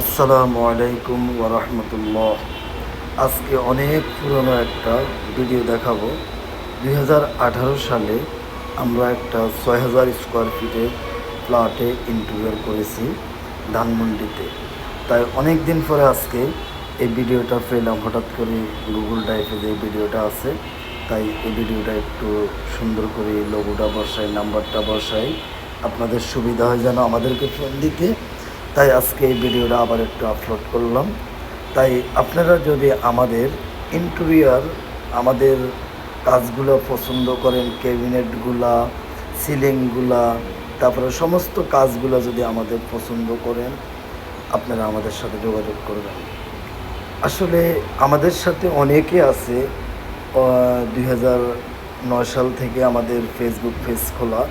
আসসালামু আলাইকুম ওরহমতুল্লাহ আজকে অনেক পুরনো একটা ভিডিও দেখাবো। দুই হাজার আঠারো সালে আমরা একটা ছয় হাজার স্কোয়ার ফিটের ফ্ল্যাটে ইন্টারভিউ করেছি ধানমন্ডিতে। তাই অনেক দিন পরে আজকে এই ভিডিওটা পেলাম। হঠাৎ করে গুগল ড্রাইভে যে ভিডিওটা আছে, তাই এই ভিডিওটা একটু সুন্দর করে লোগোটা বসাই নাম্বারটা বসাই। আপনাদের সুবিধা হয় যেন আমাদেরকে ফোন দিতে। তাই আজকে এই ভিডিওটা আবার একটু আপলোড করলাম। তাই আপনারা যদি আমাদের ইন্টেরিয়ার আমাদের কাজগুলো পছন্দ করেন ক্যাবিনেটগুলা সিলিংগুলা তারপরে সমস্ত কাজগুলো যদি আমাদের পছন্দ করেন, আপনারা আমাদের সাথে যোগাযোগ করবেন। আসলে আমাদের সাথে অনেকে আছে দুই নয় সাল থেকে আমাদের ফেসবুক পেজ খোলা।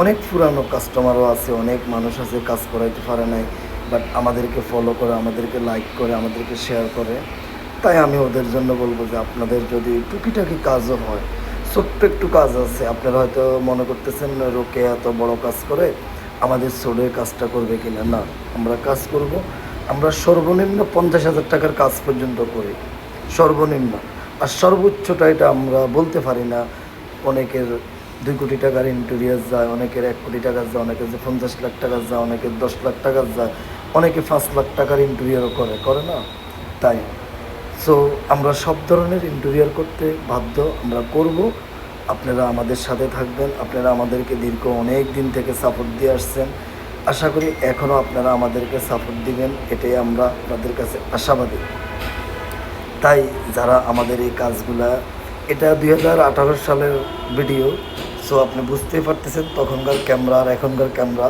অনেক পুরানো কাস্টমারও আছে, অনেক মানুষ আছে, কাজ করাইতে পারে নাই বাট আমাদেরকে ফলো করে, আমাদেরকে লাইক করে, আমাদেরকে শেয়ার করে। তাই আমি ওদের জন্য বলব যে আপনাদের যদি টুকিটাকি কাজও হয়, ছোট্ট একটু কাজ আছে, আপনারা হয়তো মনে করতেছেন রোকে এত বড় কাজ করে, আমাদের সোডের কাজটা করবে কিনা? না, আমরা কাজ করব, আমরা সর্বনিম্ন পঞ্চাশ হাজার টাকার কাজ পর্যন্ত করি, সর্বনিম্ন। আর সর্বোচ্চটা এটা আমরা বলতে পারি না, অনেকের দুই কোটি টাকার ইন্টেরিয়ার যায়, অনেকের এক কোটি টাকার যায়, অনেকের যে পঞ্চাশ লাখ টাকার যায়, অনেকের দশ লাখ টাকার যায়, অনেকে পাঁচ লাখ টাকার ইন্টেরিয়ারও করে করে না? তাই। সো আমরা সব ধরনের ইন্টেরিয়ার করতে বাধ্য, আমরা করব। আপনারা আমাদের সাথে থাকবেন, আপনারা আমাদেরকে দীর্ঘ অনেক দিন থেকে সাপোর্ট দিয়ে আসছেন। আশা করি এখনও আপনারা আমাদেরকে সাপোর্ট দিবেন, এটাই আমরা আপনাদের কাছে আশাবাদী। তাই যারা আমাদের এই কাজগুলা, এটা দু হাজার আঠারো সালের ভিডিও সো আপনি বুঝতেই পারতেছেন তখনকার ক্যামেরা আর এখনকার ক্যামেরা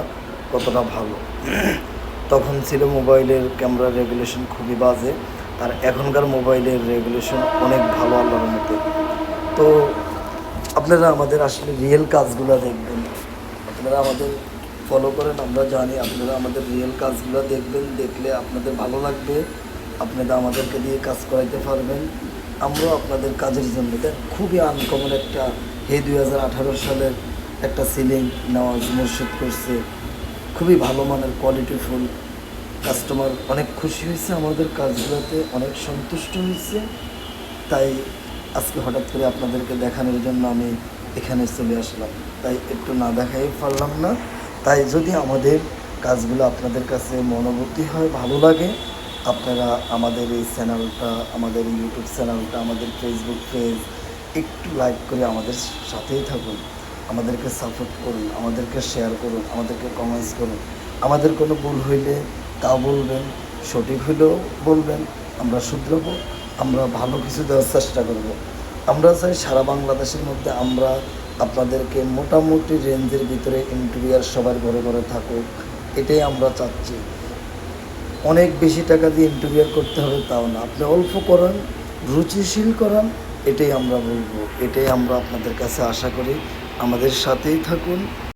কতটা ভালো। তখন ছিল মোবাইলের ক্যামেরার রেগুলেশন খুবই বাজে, আর এখনকার মোবাইলের রেগুলেশন অনেক ভালো আল্লাহর মতো তো, আপনারা আমাদের আসলে রিয়েল কাজগুলো দেখবেন। আপনারা আমাদের ফলো করেন, আমরা জানি আপনারা আমাদের রিয়েল কাজগুলো দেখবেন, দেখলে আপনাদের ভালো লাগবে। আপনারা আমাদেরকে দিয়ে কাজ করাইতে পারবেন। আমরাও আপনাদের কাজের জন্য দেখ খুবই আনকমন একটা হে দুই হাজার আঠারো সালের একটা সিলিং নেওয়াজ মুর্শিদ করছে। খুবই ভালো মানের কোয়ালিটিফুল কাস্টমার অনেক খুশি হয়েছে আমাদের কাজগুলোতে, অনেক সন্তুষ্ট হয়েছে। তাই আজকে হঠাৎ করে আপনাদেরকে দেখানোর জন্য আমি এখানে চলে আসলাম। তাই একটু না দেখাই পারলাম না। তাই যদি আমাদের কাজগুলো আপনাদের কাছে মনোভূতি হয়, ভালো লাগে আপনারা আমাদের এই চ্যানেলটা, আমাদের ইউটিউব চ্যানেলটা, আমাদের ফেসবুক পেজ একটু লাইক করে আমাদের সাথেই থাকুন। আমাদেরকে সাপোর্ট করুন, আমাদেরকে শেয়ার করুন, আমাদেরকে কমেন্টস করুন। আমাদের কোনো ভুল হইলে তা বলবেন, সঠিক হইলেও বলবেন, আমরা শুধরাবো, আমরা ভালো কিছু দেওয়ার চেষ্টা করব। আমরা চাই সারা বাংলাদেশের মধ্যে আমরা আপনাদেরকে মোটামুটি রেঞ্জের ভিতরে ইন্টেরিয়ার সবার ঘরে ঘরে থাকুক, এটাই আমরা চাচ্ছি। অনেক বেশি টাকা দিয়ে ইন্টারভিউ করতে হবে তাও না। আপনি অল্প করান, রুচিশীল করান, এটাই আমরা বলব, এটাই আমরা আপনাদের কাছে আশা করি। আমাদের সাথেই থাকুন।